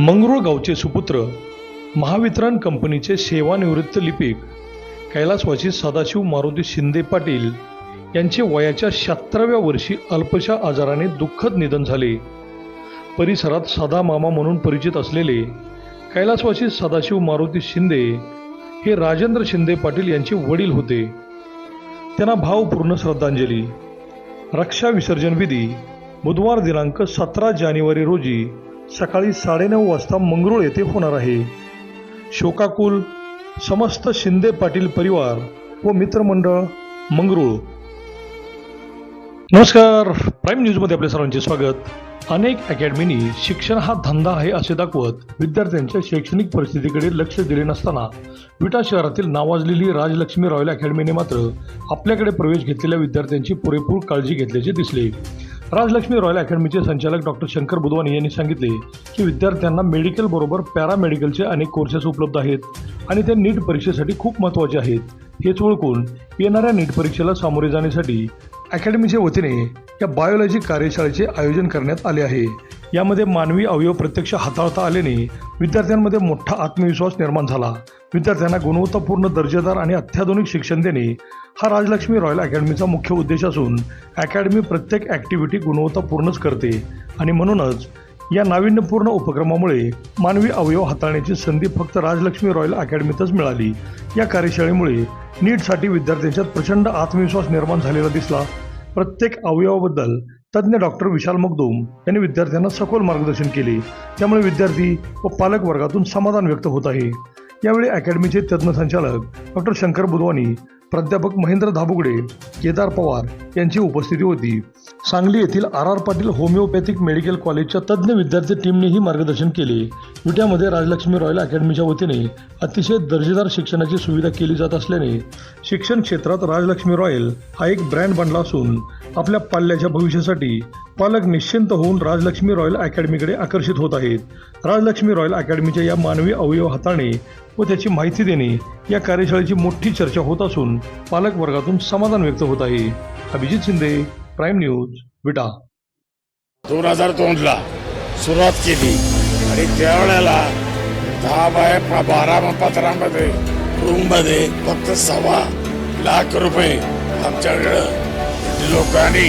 मंगरुळ गावचे सुपुत्र महावितरण कंपनीचे सेवानिवृत्त लिपिक कैलासवासी सदाशिव मारुती शिंदे पाटील यांचे वयाच्या शहात्तराव्या वर्षी अल्पशा आजाराने दुःखद निधन झाले. परिसरात सदा मामा म्हणून परिचित असलेले कैलासवासी सदाशिव मारुती शिंदे हे राजेंद्र शिंदे पाटील यांचे वडील होते. त्यांना भावपूर्ण श्रद्धांजली. रक्षा विसर्जन विधी बुधवार दिनांक सतरा जानेवारी रोजी सकाळी साडेनऊ वाजता मंगरुळ येथे होणार आहे. शोकाकुल समस्त शिंदे पाटील परिवार व मित्रमंडळ मंगरुळ. नमस्कार. प्राईम न्यूजमध्ये आपल्या सर्वांचे स्वागत. अनेक अकॅडमीनी शिक्षण हा धंदा आहे असे दाखवत विद्यार्थ्यांच्या शैक्षणिक परिस्थितीकडे लक्ष दिले नसताना विटा शहरातील नावाजलेली राजलक्ष्मी रॉयल अकॅडमीने मात्र आपल्याकडे प्रवेश घेतलेल्या विद्यार्थ्यांची पुरेपूर काळजी घेतल्याचे दिसले. राजलक्ष्मी रॉयल अकॅडमीचे संचालक डॉक्टर शंकर बुधवानी यांनी सांगितले की विद्यार्थ्यांना मेडिकल बरोबर पॅरामेडिकलचे अनेक कोर्सेस उपलब्ध आहेत आणि ते नीट परीक्षेसाठी खूप महत्त्वाचे आहेत. हेच ओळखून येणाऱ्या नीट परीक्षेला सामोरे जाण्यासाठी अकॅडमीच्या वतीने या बायोलॉजी कार्यशाळेचे आयोजन करण्यात आले आहे. यामध्ये मानवी अवयव प्रत्यक्ष हाताळता आल्याने विद्यार्थ्यांमध्ये मोठा आत्मविश्वास निर्माण झाला. विद्यार्थ्यांना गुणवत्तापूर्ण दर्जेदार आणि अत्याधुनिक शिक्षण देणे हा राजलक्ष्मी रॉयल अकॅडमीचा मुख्य उद्देश असून अकॅडमी प्रत्येक ॲक्टिव्हिटी गुणवत्तापूर्णच करते आणि म्हणूनच या नाविन्यपूर्ण उपक्रमामुळे मानवी अवयव हाताळण्याची संधी फक्त राजलक्ष्मी रॉयल अकॅडमीतच मिळाली. या कार्यशाळेमुळे नीटसाठी विद्यार्थ्यांच्यात प्रचंड आत्मविश्वास निर्माण झालेला दिसला. प्रत्येक अवयवाबद्दल तज्ज्ञ डॉक्टर विशाल मगदूम यांनी विद्यार्थ्यांना सखोल मार्गदर्शन केले. त्यामुळे विद्यार्थी व पालक वर्गातून समाधान व्यक्त होत आहे. यावेळी अकॅडमीचे तज्ज्ञ संचालक डॉक्टर शंकर बुधवानी प्राध्यापक महेंद्र धाबुगडे केदार पवार यांची उपस्थिती होती. सांगली येथील R R Patil homeopathic medical कॉलेजच्या तज्ज्ञ विद्यार्थी टीमनेही मार्गदर्शन केले. विट्यामध्ये राजलक्ष्मी रॉयल अकॅडमीच्या वतीने अतिशय दर्जेदार शिक्षणाची सुविधा केली जात असल्याने शिक्षण क्षेत्रात राजलक्ष्मी रॉयल हा एक ब्रँड बनला असून आपल्या पाल्याच्या भविष्यासाठी पालक निश्चिंत होऊन राजलक्ष्मी रॉयल अकॅडमीकडे आकर्षित होत आहेत. राजलक्ष्मी रॉयल अकॅडमीच्या या मानवी अवयव हाताळणे व त्याची माहिती देणे या कार्यशाळेची मोठी चर्चा होत असून पालक वर्गातून समाधान व्यक्त होत आहे. Abhijit Shinde prime news Vita. दोन हजार दोनला सुरुवात केली आणि त्यावेळेला दहा बाय बारा पत्रामध्ये रूममध्ये फक्त सव्वा लाख रुपये आमच्याकडं लोकांनी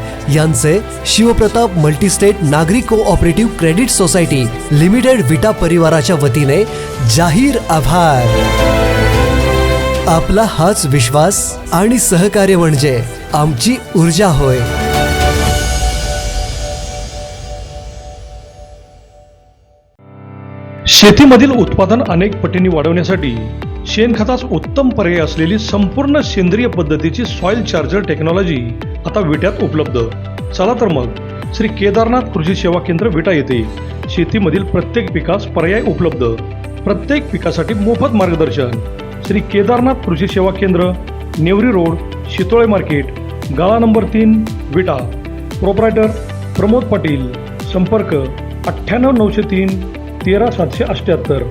यांचे शिवप्रताप मल्टीस्टेट नागरी cooperative credit society limited Vita परिवाराच्या वतीने जाहीर आभार. आपला हाच विश्वास आणि सहकार्य म्हणजे आमची ऊर्जा होय. शेतीमधील उत्पादन अनेक पटींनी वाढवण्यासाठी शेणखतास उत्तम पर्याय असलेली संपूर्ण सेंद्रिय पद्धतीची सॉइल चार्जर टेक्नॉलॉजी आता विट्यात उपलब्ध. चला तर मग श्री केदारनाथ कृषी सेवा केंद्र विटा येथे शेतीमधील प्रत्येक पिकास पर्याय उपलब्ध. प्रत्येक पिकासाठी मोफत मार्गदर्शन. श्री केदारनाथ कृषी सेवा केंद्र नेवरी रोड शितोळे मार्केट गाळा नंबर तीन विटा. प्रोपरायटर प्रमोद पाटील. संपर्क अठ्ठ्याण्णव नऊशे तीन तेरा सातशे अठ्ठ्याहत्तर